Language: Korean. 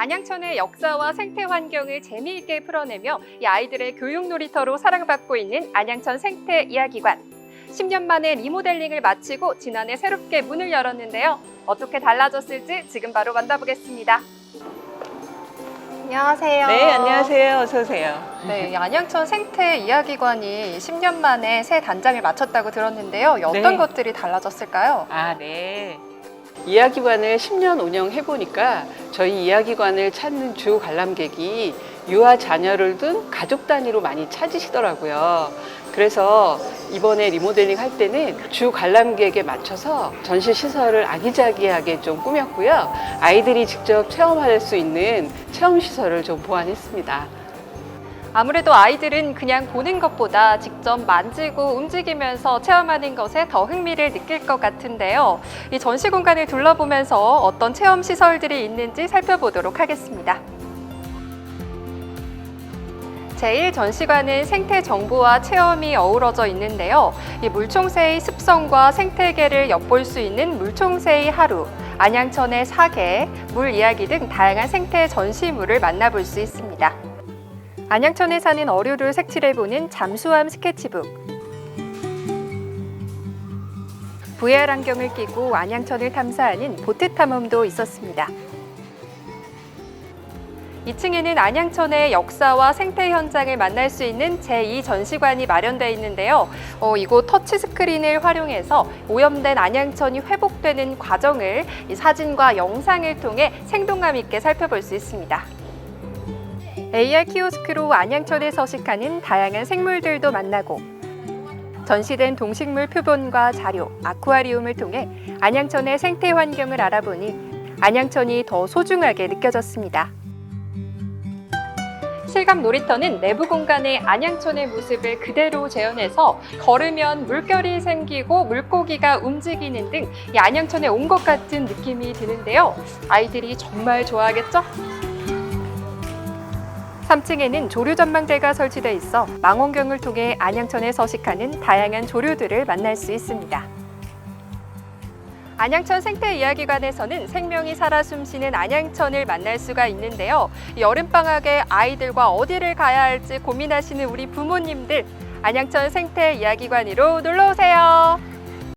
안양천의 역사와 생태 환경을 재미있게 풀어내며 이 아이들의 교육 놀이터로 사랑받고 있는 안양천 생태 이야기관. 10년 만에 리모델링을 마치고 지난해 새롭게 문을 열었는데요. 어떻게 달라졌을지 지금 바로 만나보겠습니다. 안녕하세요. 네, 안녕하세요. 어서 오세요. 네, 이 안양천 생태 이야기관이 10년 만에 새 단장을 마쳤다고 들었는데요. 이 어떤 네. 것들이 달라졌을까요? 아, 네. 이야기관을 10년 운영해 보니까 저희 이야기관을 찾는 주 관람객이 유아 자녀를 둔 가족 단위로 많이 찾으시더라고요. 그래서 이번에 리모델링 할 때는 주 관람객에 맞춰서 전시 시설을 아기자기하게 좀 꾸몄고요. 아이들이 직접 체험할 수 있는 체험 시설을 좀 보완했습니다. 아무래도 아이들은 그냥 보는 것보다 직접 만지고 움직이면서 체험하는 것에 더 흥미를 느낄 것 같은데요. 이 전시 공간을 둘러보면서 어떤 체험 시설들이 있는지 살펴보도록 하겠습니다. 제1전시관은 생태 정보와 체험이 어우러져 있는데요. 이 물총새의 습성과 생태계를 엿볼 수 있는 물총새의 하루, 안양천의 사계, 물 이야기 등 다양한 생태 전시물을 만나볼 수 있습니다. 안양천에 사는 어류를 색칠해보는 잠수함 스케치북. VR 안경을 끼고 안양천을 탐사하는 보트 탐험도 있었습니다. 2층에는 안양천의 역사와 생태 현장을 만날 수 있는 제2 전시관이 마련되어 있는데요. 어, 이곳 터치 스크린을 활용해서 오염된 안양천이 회복되는 과정을 이 사진과 영상을 통해 생동감 있게 살펴볼 수 있습니다. AR 키오스크로 안양천에 서식하는 다양한 생물들도 만나고 전시된 동식물 표본과 자료, 아쿠아리움을 통해 안양천의 생태 환경을 알아보니 안양천이 더 소중하게 느껴졌습니다. 실감 놀이터는 내부 공간의 안양천의 모습을 그대로 재현해서 걸으면 물결이 생기고 물고기가 움직이는 등 이 안양천에 온 것 같은 느낌이 드는데요. 아이들이 정말 좋아하겠죠? 3층에는 조류 전망대가 설치돼 있어 망원경을 통해 안양천에 서식하는 다양한 조류들을 만날 수 있습니다. 안양천 생태 이야기관에서는 생명이 살아 숨쉬는 안양천을 만날 수가 있는데요. 여름방학에 아이들과 어디를 가야 할지 고민하시는 우리 부모님들, 안양천 생태 이야기관으로 놀러 오세요.